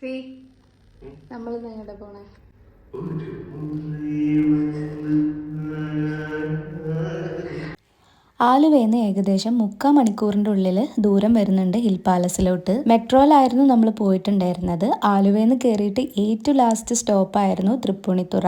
C. നമ്മൾ എങ്ങോട്ടാ പോണേ? ആലുവയിൽ ഏകദേശം മുക്കാൽ മണിക്കൂറിന്റെ ഉള്ളിൽ ദൂരം വരുന്നുണ്ട് ഹിൽ പാലസിലോട്ട്. മെട്രോയിലായിരുന്നു നമ്മൾ പോയിട്ടുണ്ടായിരുന്നത്. ആലുവയിൽ നിന്ന് കയറിയിട്ട് ഏറ്റവും ലാസ്റ്റ് സ്റ്റോപ്പായിരുന്നു തൃപ്പൂണിത്തുറ.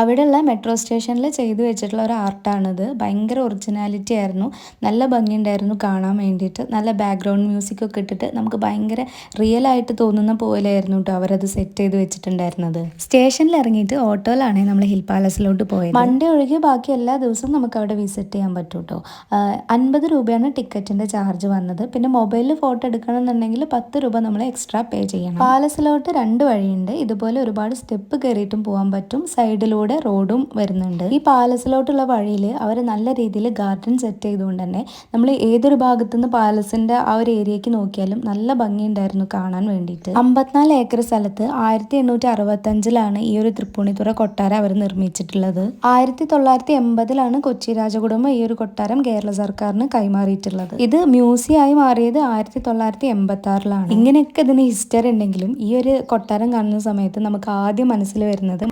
അവിടെയുള്ള മെട്രോ സ്റ്റേഷനിൽ ചെയ്തു വെച്ചിട്ടുള്ള ഒരു ആർട്ടാണിത്. ഭയങ്കര ഒറിജിനാലിറ്റി ആയിരുന്നു. നല്ല ഭംഗിയുണ്ടായിരുന്നു കാണാൻ വേണ്ടിയിട്ട്. നല്ല ബാക്ക്ഗ്രൗണ്ട് മ്യൂസിക് ഒക്കെ ഇട്ടിട്ട് നമുക്ക് ഭയങ്കര റിയൽ ആയിട്ട് തോന്നുന്ന പോലെയായിരുന്നു കേട്ടോ അവരത് സെറ്റ് ചെയ്ത് വെച്ചിട്ടുണ്ടായിരുന്നത്. സ്റ്റേഷനിൽ ഇറങ്ങിയിട്ട് ഓട്ടോയിലാണ് നമ്മൾ ഹിൽ പാലസിലോട്ട് പോയത്. മൺഡേ ഒഴികെ ബാക്കി എല്ലാ ദിവസവും നമുക്ക് അവിടെ വിസിറ്റ് ചെയ്യാൻ പറ്റും കേട്ടോ അൻപത് രൂപയാണ് ടിക്കറ്റിന്റെ ചാർജ് വന്നത്. പിന്നെ മൊബൈലിൽ ഫോട്ടോ എടുക്കണമെന്നുണ്ടെങ്കിൽ പത്ത് രൂപ നമ്മൾ എക്സ്ട്രാ പേ ചെയ്യണം. പാലസിലോട്ട് രണ്ട് വഴിയുണ്ട്. ഇതുപോലെ ഒരുപാട് സ്റ്റെപ്പ് കയറിയിട്ടും പോകാൻ പറ്റും. സൈഡിലൂടെ റോഡും വരുന്നുണ്ട്. ഈ പാലസിലോട്ടുള്ള വഴിയിൽ അവർ നല്ല രീതിയിൽ ഗാർഡൻ സെറ്റ് ചെയ്തുകൊണ്ട് തന്നെ നമ്മൾ ഏതൊരു ഭാഗത്തുനിന്ന് പാലസിന്റെ ആ ഒരു ഏരിയക്ക് നോക്കിയാലും നല്ല ഭംഗിയുണ്ടായിരുന്നു കാണാൻ വേണ്ടിയിട്ട്. അമ്പത്തിനാല് ഏക്കർ സ്ഥലത്ത് ആയിരത്തി എണ്ണൂറ്റി അറുപത്തി അഞ്ചിലാണ് ഈ ഒരു തൃപ്പൂണിത്തുറ കൊട്ടാരം അവർ നിർമ്മിച്ചിട്ടുള്ളത്. ആയിരത്തി തൊള്ളായിരത്തി എൺപതിലാണ് കൊച്ചി രാജകുടുംബം ഈ ഒരു കൊട്ടാരം കേരള സർക്കാരിന് കൈമാറിയിട്ടുള്ളത്. ഇത് മ്യൂസിയം ആയി മാറിയത് ആയിരത്തി തൊള്ളായിരത്തി എൺപത്തി ആറിലാണ് ഇങ്ങനെയൊക്കെ ഇതിന് ഹിസ്റ്ററി ഉണ്ടെങ്കിലും ഈ ഒരു കൊട്ടാരം കാണുന്ന സമയത്ത് നമുക്ക് ആദ്യം മനസ്സിൽ വരുന്നത്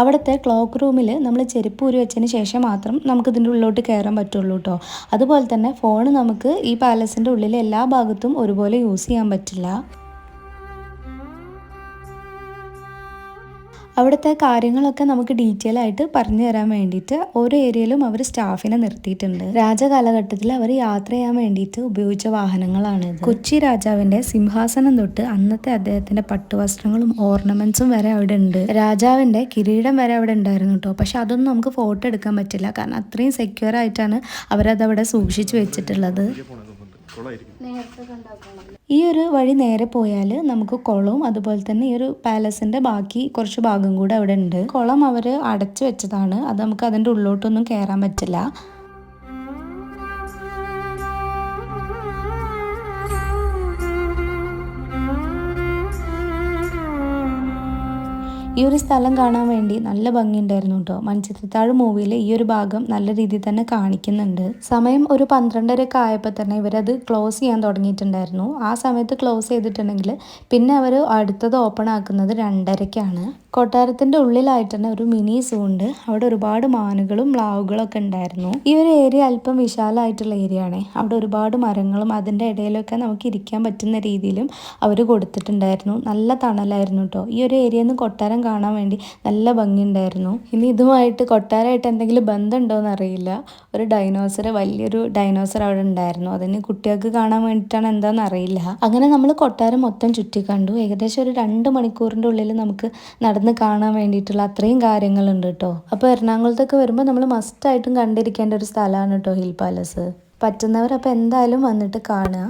അവിടുത്തെ ക്ലോക്ക് റൂമിൽ നമ്മൾ ചെരുപ്പ് ഊരി വെച്ചതിന് ശേഷം മാത്രം നമുക്ക് ഇതിന്റെ ഉള്ളിലോട്ട് കയറാൻ പറ്റുള്ളൂ കേട്ടോ അതുപോലെ തന്നെ ഫോൺ നമുക്ക് ഈ പാലസിന്റെ ഉള്ളിലെ എല്ലാ ഭാഗത്തും ഒരുപോലെ യൂസ് ചെയ്യാൻ പറ്റില്ല. അവിടുത്തെ കാര്യങ്ങളൊക്കെ നമുക്ക് ഡീറ്റെയിൽ ആയിട്ട് പറഞ്ഞു തരാൻ വേണ്ടിയിട്ട് ഓരോ ഏരിയയിലും അവർ സ്റ്റാഫിനെ നിർത്തിയിട്ടുണ്ട്. രാജകാലഘട്ടത്തിൽ അവർ യാത്ര ചെയ്യാൻ വേണ്ടിയിട്ട് ഉപയോഗിച്ച വാഹനങ്ങളാണ് കൊച്ചി രാജാവിന്റെ സിംഹാസനം തൊട്ട് അന്നത്തെ അദ്ദേഹത്തിന്റെ പട്ടുവസ്ത്രങ്ങളും ഓർണമെന്റ്സും വരെ അവിടെ ഉണ്ട്. രാജാവിന്റെ കിരീടം വരെ അവിടെ ഉണ്ടായിരുന്നു കേട്ടോ പക്ഷെ അതൊന്നും നമുക്ക് ഫോട്ടോ എടുക്കാൻ പറ്റില്ല. കാരണം അത്രയും സെക്യൂർ ആയിട്ടാണ് അവരത് അവിടെ സൂക്ഷിച്ചു വെച്ചിട്ടുള്ളത്. ഈ ഒരു വഴി നേരെ പോയാൽ നമുക്ക് കുളവും അതുപോലെ തന്നെ ഈ ഒരു പാലസിന്റെ ബാക്കി കുറച്ച് ഭാഗം കൂടെ അവിടെ ഉണ്ട്. കുളം അവർ അടച്ചു വെച്ചതാണ്. അത് നമുക്ക് അതിന്റെ ഉള്ളോട്ടൊന്നും കയറാൻ പറ്റില്ല. ഈ ഒരു സ്ഥലം കാണാൻ വേണ്ടി നല്ല ഭംഗിയുണ്ടായിരുന്നു കേട്ടോ മൺചിത്രത്താഴ് മൂവിയിൽ ഈ ഒരു ഭാഗം നല്ല രീതിയിൽ തന്നെ കാണിക്കുന്നുണ്ട്. സമയം ഒരു പന്ത്രണ്ടരയൊക്കെ ആയപ്പോൾ തന്നെ ഇവരത് ക്ലോസ് ചെയ്യാൻ തുടങ്ങിയിട്ടുണ്ടായിരുന്നു. ആ സമയത്ത് ക്ലോസ് ചെയ്തിട്ടുണ്ടെങ്കിൽ പിന്നെ അവർ അടുത്തത് ഓപ്പൺ ആക്കുന്നത് രണ്ടരയ്ക്കാണ്. കൊട്ടാരത്തിന്റെ ഉള്ളിലായിട്ട് തന്നെ ഒരു മിനി സൂ ഉണ്ട്. അവിടെ ഒരുപാട് മാനുകളും മ്ലാവുകളും ഒക്കെ ഉണ്ടായിരുന്നു. ഈ ഒരു ഏരിയ അല്പം വിശാലമായിട്ടുള്ള ഏരിയ ആണ്. അവിടെ ഒരുപാട് മരങ്ങളും അതിന്റെ ഇടയിലൊക്കെ നമുക്ക് ഇരിക്കാൻ പറ്റുന്ന രീതിയിലും അവർ കൊടുത്തിട്ടുണ്ടായിരുന്നു. നല്ല തണലായിരുന്നു കേട്ടോ ഈ ഒരു ഏരിയയിൽ നിന്ന് കൊട്ടാരം കാണാൻ വേണ്ടി നല്ല ഭംഗിയുണ്ടായിരുന്നു. ഇനി ഇതുമായിട്ട് കൊട്ടാരമായിട്ട് എന്തെങ്കിലും ബന്ധമുണ്ടോ എന്നറിയില്ല ഒരു ഡൈനോസർ വലിയൊരു ഡൈനോസർ അവിടെ ഉണ്ടായിരുന്നു. അതിന് കുട്ടികൾക്ക് കാണാൻ വേണ്ടിയിട്ടാണ് എന്താണെന്ന് അറിയില്ല. അങ്ങനെ നമ്മൾ കൊട്ടാരം മൊത്തം ചുറ്റി കണ്ടു. ഏകദേശം ഒരു രണ്ട് മണിക്കൂറിന്റെ ഉള്ളിൽ നമുക്ക് നടന്ന് കാണാൻ വേണ്ടിയിട്ടുള്ള അത്രയും കാര്യങ്ങളുണ്ട് കേട്ടോ. അപ്പോൾ എറണാകുളത്തൊക്കെ വരുമ്പോൾ നമ്മൾ മസ്റ്റായിട്ടും കണ്ടിരിക്കേണ്ട ഒരു സ്ഥലമാണ് കേട്ടോ ഹിൽ പാലസ്. പറ്റുന്നവർ അപ്പോൾ എന്തായാലും വന്നിട്ട് കാണുക.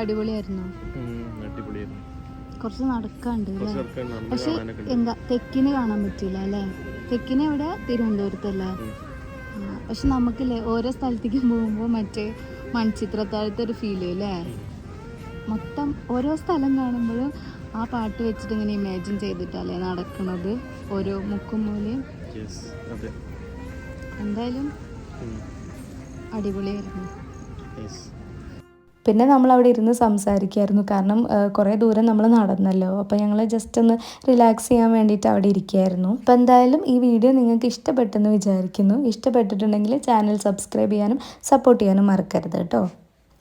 അടിപൊളിയായിരുന്നു. അടിപൊളിയായിരുന്നു. കുറച്ച് നടക്കാണ്ട് പക്ഷെ. എന്താ തെക്കിനെ കാണാൻ പറ്റില്ല അല്ലേ? തെക്കിനെ ഇവിടെ തിരുവനന്തപുരത്തല്ലേ? പക്ഷെ നമുക്കില്ലേ ഓരോ സ്ഥലത്തേക്കും പോകുമ്പോൾ മറ്റേ മൺചിത്രത്താഴത്തെ ഒരു ഫീൽ അല്ലേ മൊത്തം ഓരോ സ്ഥലം കാണുമ്പോഴും ആ പാട്ട് വെച്ചിട്ട് ഇങ്ങനെ ഇമാജിൻ ചെയ്തിട്ടല്ലേ നടക്കുന്നത് ഓരോ മുക്കും മൂലയും? എന്തായാലും അടിപൊളിയായിരുന്നു. പിന്നെ നമ്മൾ അവിടെ ഇരുന്ന് സംസാരിക്കുമായിരുന്നു കാരണം കുറേ ദൂരം നമ്മൾ നടന്നല്ലോ. അപ്പോൾ ഞങ്ങൾ ജസ്റ്റ് ഒന്ന് റിലാക്സ് ചെയ്യാൻ വേണ്ടിയിട്ട് അവിടെ ഇരിക്കുകയായിരുന്നു അപ്പോൾ എന്തായാലും ഈ വീഡിയോ നിങ്ങൾക്ക് ഇഷ്ടപ്പെട്ടെന്ന് വിചാരിക്കുന്നു. ഇഷ്ടപ്പെട്ടിട്ടുണ്ടെങ്കിൽ ചാനൽ സബ്സ്ക്രൈബ് ചെയ്യാനും സപ്പോർട്ട് ചെയ്യാനും മറക്കരുത് കേട്ടോ.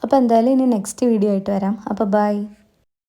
അപ്പോൾ എന്തായാലും ഇനി നെക്സ്റ്റ് വീഡിയോ ആയിട്ട് വരാം. അപ്പോൾ ബൈ